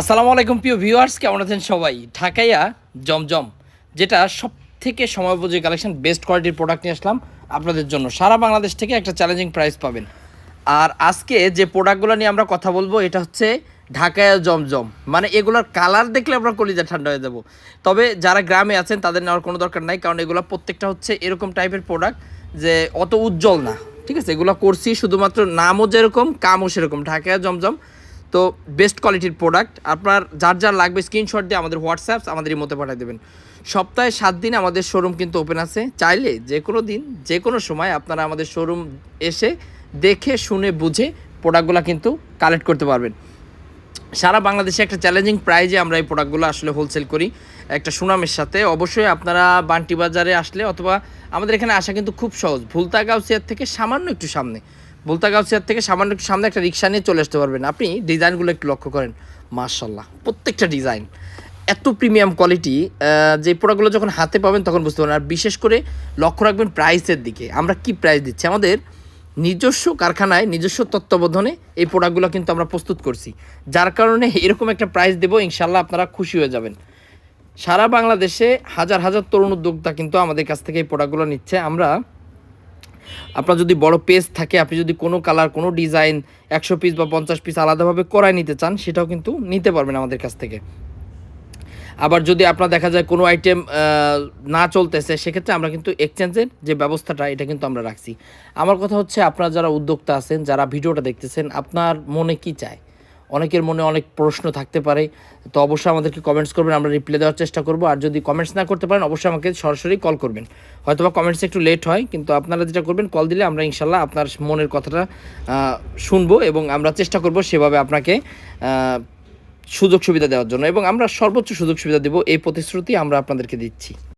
আসসালামু আলাইকুম প্রিয় ভিউয়ার্স কেমন আছেন সবাই? ঢাকাইয়া জমজম, যেটা সব থেকে সময়োপযোগী কালেকশন বেস্ট কোয়ালিটির প্রোডাক্ট নিয়ে আসলাম আপনাদের জন্য। সারা বাংলাদেশ থেকে একটা চ্যালেঞ্জিং প্রাইস পাবেন। আর আজকে যে প্রোডাক্টগুলো নিয়ে আমরা কথা বলব, এটা হচ্ছে ঢাকায়া জমজম। মানে এগুলোর কালার দেখলে আমরা কলিজা ঠান্ডা হয়ে যাব। তবে যারা গ্রামে আছেন, তাদের নেওয়ার কোনো দরকার নাই, কারণ এগুলো প্রত্যেকটা হচ্ছে এরকম টাইপের প্রোডাক্ট যে অত উজ্জ্বল না। ঠিক আছে? এগুলো করছি শুধুমাত্র নামও যেরকম, কামও সেরকম। ঢাকায়া জমজম তো বেস্ট কোয়ালিটির প্রোডাক্ট আপনার যার যার লাগবে স্ক্রিনশট দিয়ে আমাদের হোয়াটসঅ্যাপ আমাদের মতো পাঠিয়ে দেবেন। সপ্তাহে সাত দিন আমাদের শোরুম কিন্তু ওপেন আছে। চাইলে যে কোনো দিন, যে কোনো সময় আপনারা আমাদের শোরুম এসে দেখে, শুনে, বুঝে প্রোডাক্টগুলো কিন্তু কালেক্ট করতে পারবেন। সারা বাংলাদেশে একটা চ্যালেঞ্জিং প্রাইজে আমরা এই প্রোডাক্টগুলো আসলে হোলসেল করি। একটা সুনামের সাথে। অবশ্যই আপনারা বান্টি বাজারে আসলে অথবা আমাদের এখানে আসা কিন্তু খুব সহজ। ভুলতা গাউসিয়ার থেকে সামান্য একটু সামনে। ভুলতা গাউসিয়ার থেকে সামান্য সামনে একটা রিক্সা নিয়ে চলে আসতে পারবেন। আপনি ডিজাইনগুলো একটু লক্ষ্য করেন। মার্শাল্লাহ প্রত্যেকটা ডিজাইন। এত প্রিমিয়াম কোয়ালিটি যে প্রোডাক্টগুলো যখন হাতে পাবেন তখন বুঝতে পারবেন। আর বিশেষ করে লক্ষ্য রাখবেন প্রাইসের দিকে। আমরা কি প্রাইস দিচ্ছি? আমাদের নিজস্ব কারখানায়, নিজস্ব তত্ত্বাবধানে এই প্রোডাক্টগুলো কিন্তু আমরা প্রস্তুত করছি। যার কারণে এরকম একটা প্রাইস দেবো ইনশাল্লাহ আপনারা খুশি হয়ে যাবেন। সারা বাংলাদেশে হাজার হাজার তরুণ উদ্যোক্তা কিন্তু আমাদের কাছ থেকে এই প্রোডাক্টগুলো নিচ্ছে। আমরা আপনার যদি বড় পেজ থাকে, আপনি যদি কোনো কালার কোনো ডিজাইন একশো পিস বা পঞ্চাশ পিস আলাদাভাবে করায় নিতে চান, সেটাও কিন্তু নিতে পারবেন আমাদের কাছ থেকে। আবার যদি আপনার দেখা যায় কোনো আইটেম না চলতেছে, সেক্ষেত্রে আমরা কিন্তু এক্সচেঞ্জের যে ব্যবস্থাটা, এটা কিন্তু আমরা রাখছি। আমার কথা হচ্ছে, আপনারা যারা উদ্যোক্তা আছেন, যারা ভিডিওটা দেখতেছেন, আপনার মনে কি চায়? অনেকের মনে অনেক প্রশ্ন থাকতে পারে। তো অবশ্যই আমাদেরকে কমেন্টস করবেন, আমরা রিপ্লাই দেওয়ার চেষ্টা করব। আর যদি কমেন্টস না করতে পারেন, অবশ্যই আমাকে সরাসরি কল করবেন। হয়তো বা কমেন্টস একটু লেট হয়, কিন্তু আপনারা যেটা করবেন কল দিলে আমরা ইনশাল্লাহ আপনার মনের কথাটা শুনব এবং আমরা চেষ্টা করব সেভাবে আপনাকে সুযোগ সুবিধা দেওয়ার জন্য। এবং আমরা সর্বোচ্চ সুযোগ সুবিধা দেবো, এই প্রতিশ্রুতি আমরা আপনাদেরকে দিচ্ছি।